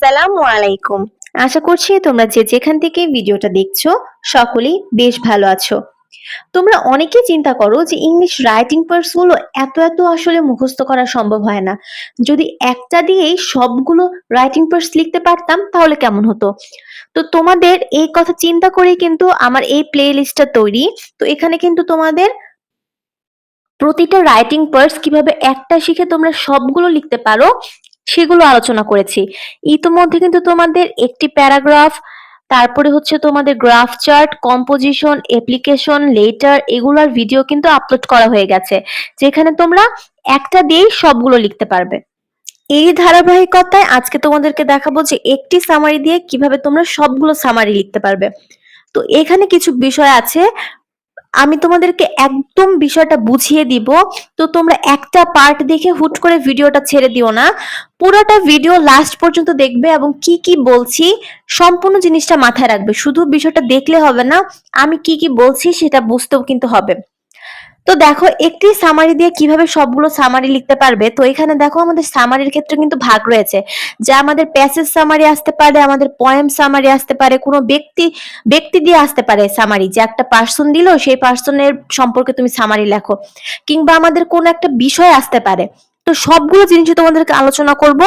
আসসালামু আলাইকুম। আশা করছি তোমরা যে যেখান থেকে ভিডিওটা দেখছ, সকলেই বেশ ভালো আছো। তোমরা অনেকেই চিন্তা করো যে ইংলিশ রাইটিং পার্টসগুলো এত এত আসলে মুখস্থ করা সম্ভব হয় না। যদি একটা দিয়েই সবগুলো রাইটিং পার্টস লিখতে পারতাম, তাহলে কেমন হতো? তো তোমাদের এই কথা চিন্তা করে কিন্তু আমার এই প্লে তৈরি। তো এখানে কিন্তু তোমাদের প্রতিটা রাইটিং পার্টস কীভাবে একটা শিখে তোমরা সবগুলো লিখতে পারো সেগুলো আলোচনা করেছি। ইতোমধ্যে কিন্তু তোমাদের একটি প্যারাগ্রাফ, তারপরে হচ্ছে তোমাদের graph chart, composition, application, letter এগুলোর ভিডিও কিন্তু আপলোড করা হয়ে গেছে, যেখানে তোমরা একটা দিয়েই সবগুলো লিখতে পারবে। এই ধারাবাহিকতায় আজকে তোমাদেরকে দেখাবো যে একটি সামারি দিয়ে কীভাবে তোমরা সবগুলো সামারি লিখতে পারবে। তো এখানে কিছু বিষয় আছে আমি তোমাদেরকে একদম বিষয়টা বুঝিয়ে দিব। তো তোমরা একটা পার্ট দেখে হুট করে ভিডিওটা ছেড়ে দিও না। পুরোটা ভিডিও লাস্ট পর্যন্ত দেখবে এবং কি কি বলছি সম্পূর্ণ জিনিসটা মাথায় রাখবে। শুধু বিষয়টা দেখলে হবে না, আমি কি কি বলছি সেটা বুঝতেও কিন্তু হবে। তো দেখো, একটি সামারি দিয়ে কীভাবে সবগুলো সামারি লিখতে পারবে? তো এখানে দেখো, আমাদের সামারির ক্ষেত্রে কিন্তু ভাগ রয়েছে। যা আমাদের প্যাসেজ সামারি আসতে পারে, আমাদের পয়েম সামারি আসতে পারে, কোনো ব্যক্তি ব্যক্তি দিয়ে আসতে পারে সামারি যে একটা পার্সন দিল, সেই পার্সনের সম্পর্কে তুমি সামারি লেখো। কিংবা আমাদের কোন একটা বিষয় আসতে পারে। তো সবগুলো জিনিস তোমাদেরকে আলোচনা করব।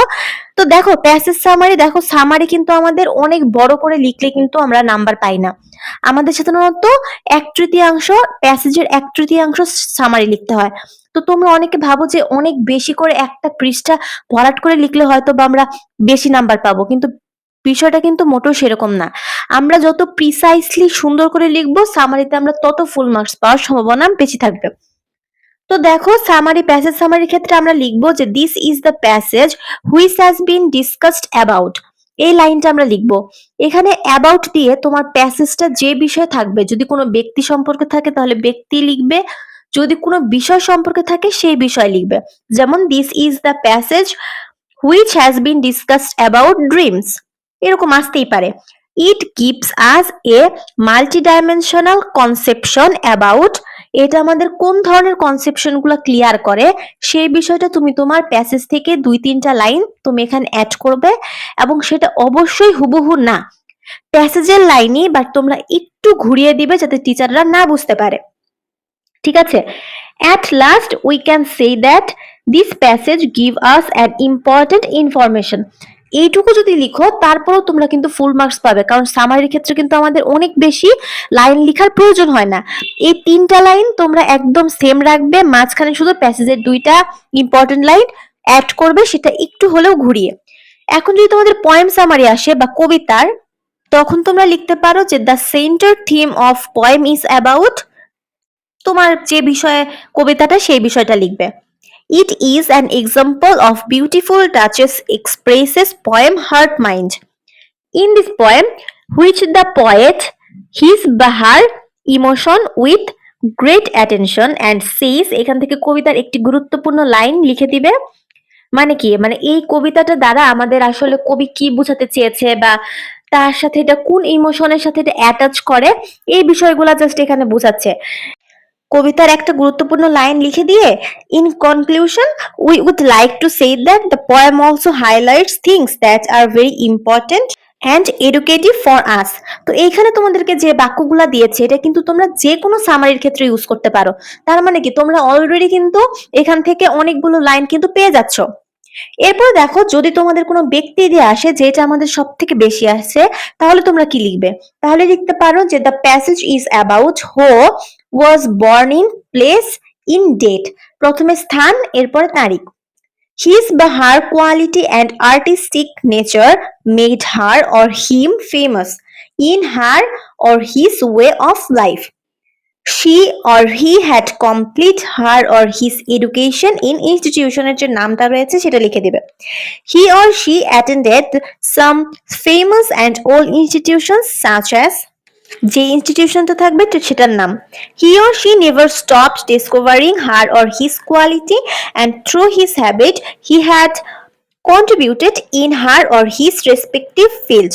তো দেখো প্যাসেজ সামারি দেখো সামারি কিন্তু আমাদের অনেক বড় করে লিখলে কিন্তু আমরা নাম্বার পাই না। আমাদের সাধারণত এক তৃতীয়াংশ প্যাসেজের এক তৃতীয়াংশ সামারি লিখতে হয়। তো তোমরা অনেকে ভাবো যে অনেক বেশি করে একটা পৃষ্ঠা ভরাট করে লিখলে হয়তো বা আমরা বেশি নাম্বার পাবো, কিন্তু বিষয়টা কিন্তু মোটেও সেরকম না। আমরা যত প্রিসাইসলি সুন্দর করে লিখব সামারিতে আমরা তত ফুল মার্কস পাওয়ার সম্ভাবনা বেশি থাকবে। তো দেখো সামারি প্যাসেজ সামারির ক্ষেত্রে আমরা লিখব যে this is the passage which has been discussed about এই লাইনটা আমরা লিখব। এখানে অ্যাবাউট দিয়ে তোমার প্যাসেজটা যে বিষয় থাকবে, যদি কোনো ব্যক্তি সম্পর্কে থাকে তাহলে ব্যক্তি লিখবে, যদি কোনো বিষয় সম্পর্কে থাকে সেই বিষয় লিখবে। যেমন this is the passage which has been discussed about dreams এরকম আসতেই পারে। It gives us a multi dimensional conception about এটা আমাদের কোন ধরনের কনসেপশনগুলো ক্লিয়ার করে? সেই বিষয়টা তুমি তোমার প্যাসেজ থেকে দুই, তিনটা লাইন তুমি এখানে অ্যাড করবে এবং সেটা অবশ্যই হুবহু না। প্যাসেজের লাইনই বাট তোমরা একটু ঘুরিয়ে দিবে যাতে টিচাররা না বুঝতে পারে। ঠিক আছে? At last we can say that this passage give us an important information এইটুকু যদি লিখো, তারপরেও তোমরা কিন্তু ফুল মার্কস পাবে। কারণ সামারির ক্ষেত্রে কিন্তু আমাদের অনেক বেশি লাইন লিখার প্রয়োজন হয় না। এই তিনটা লাইন তোমরা একদম সেম রাখবে, মাঝখানে শুধু প্যাসেজের দুইটা ইম্পর্টেন্ট লাইন অ্যাড করবে, সেটা একটু হলেও ঘুরিয়ে। এখন যদি তোমাদের পয়েম সামারি আসে বা কবিতার, তখন তোমরা লিখতে পারো যে the centre theme of poem is about তোমার যে বিষয়ে কবিতাটা, সেই বিষয়টা লিখবে। It is an example of beautiful touches expresses poem heart mind in this poem which the poet his bare emotion with great attention and says এখান থেকে কবিতার একটি গুরুত্বপূর্ণ লাইন লিখে দিবে। মানে কি? মানে এই কবিতাটা দ্বারা আমাদের আসলে কবি কি বোঝাতে চেয়েছে বা তার সাথে এটা কোন ইমোশনের সাথে এটা অ্যাটাচ করে, এই বিষয়গুলো জাস্ট এখানে বোঝাচ্ছে। কবিতার একটা গুরুত্বপূর্ণ লাইন লিখে দিয়ে in conclusion we would like to say that the poem also highlights things that are very important and educative for us তো এইখানে তোমাদেরকে যে বাক্যগুলা দিয়েছে, এটা কিন্তু তোমরা যে কোনো সামারির ক্ষেত্রে ইউজ করতে পারো। তার মানে কি? তোমরা অলরেডি কিন্তু এখান থেকে অনেকগুলো লাইন কিন্তু পেয়ে যাচ্ছ। এরপর দেখো, যদি তোমাদের কোনো ব্যক্তি দিয়ে আসে, যেটা আমাদের সব থেকে বেশি আসে, তাহলে তোমরা কি লিখবে? তাহলে লিখতে পারো যে the passage is about who was born in place in date প্রথমে স্থান এরপর তারিখ হিজ বা her quality and artistic nature made her or him famous in her or his way of life she or he had complete her or his education in institutionের যে নামটা রয়েছে সেটা লিখে দিবে he or she attended some famous and old institutions such as যে ইনস্টিটিউশনটা থাকবে সেটার নাম he or she never stopped discovering her or his quality and through his habit he had contributed in her or his respective field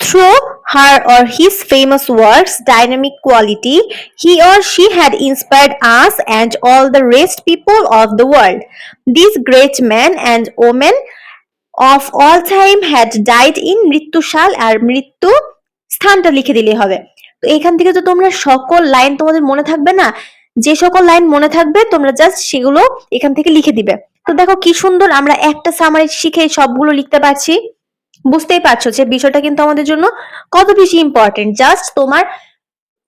through her or his famous works dynamic quality he or she had inspired us and all the rest people of the world these great men and women of all time had died in মৃত্যু সাল আর মৃত্যু স্থানটা লিখে দিলেই হবে। তো এখান থেকে তো তোমরা সকল লাইন তোমাদের মনে থাকবে না? যে সকল লাইন মনে থাকবে, তোমরা জাস্ট সেগুলো এখান থেকে লিখে দিবে। তো দেখো কি সুন্দর আমরা একটা সামারি শিখে সবগুলো লিখতে পারছি। বুঝতেই পারছ যে বিষয়টা কিন্তু আমাদের জন্য কত বেশি ইম্পর্টেন্ট জাস্ট তোমার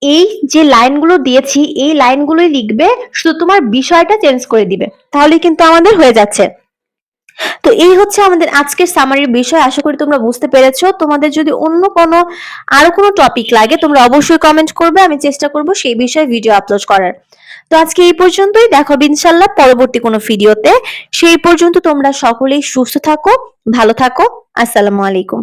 এই যে লাইনগুলো দিয়েছি, এই লাইনগুলোই লিখবে, শুধু তোমার বিষয়টা চেঞ্জ করে দিবে। তাহলে কিন্তু আমাদের হয়ে যাচ্ছে। তো এই হচ্ছে আমাদের আজকের সামারির বিষয়। আশা করি তোমরা বুঝতে পেরেছ। তোমাদের যদি অন্য কোনো, আরও কোনো টপিক লাগে, তোমরা অবশ্যই কমেন্ট করবে। আমি চেষ্টা করব সেই বিষয়ে ভিডিও আপলোড করার। তো আজকে এই পর্যন্তই। দেখো ইনশাল্লাহ পরবর্তী কোনো ভিডিওতে সেই পর্যন্ত তোমরা সকলেই সুস্থ থাকো, ভালো থাকো। আসসালামু আলাইকুম।